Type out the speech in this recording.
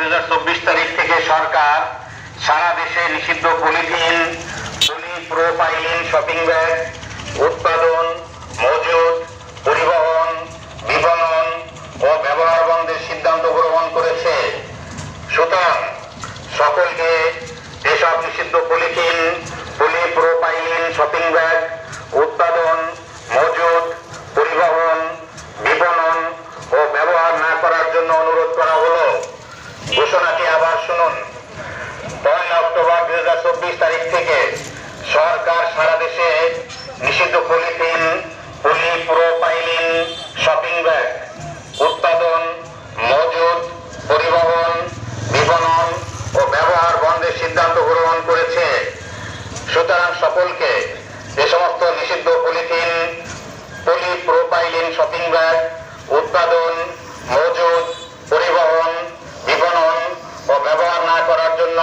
October দুই তারিখ থেকে সরকার সারা দেশে নিষিদ্ধ পলিথিন পলি প্রোপাইলিন শপিং ব্যাগ, উৎপাদন, মজুদ, পরিবহন, বিপণন ও ব্যবহার বন্ধের সিদ্ধান্ত গ্রহণ করেছে। সুতরাং সকলকে এসব নিষিদ্ধ পলিথিন পলি প্রোপাইলিন শপিং ব্যাগ, উৎপাদন, মজুদ, পরিবহন, বিপণন ও ব্যবহার না করার জন্য অনুরোধ করা দুই তারিখ থেকে সরকার সারা দেশে নিষিদ্ধ polythene, poly, propylene, shopping bag, উৎপাদন, মজুদ, পরিবহন, বিপণন ও ব্যবহার বন্ধের সিদ্ধান্ত গ্রহণ করেছে। সুতরাং সকলকে যে সমস্ত নিষিদ্ধ polythene, poly, propylene, shopping bag, উৎপাদন, মজুদ, পরিবহন, বিপণন ও ব্যবহার না করার জন্য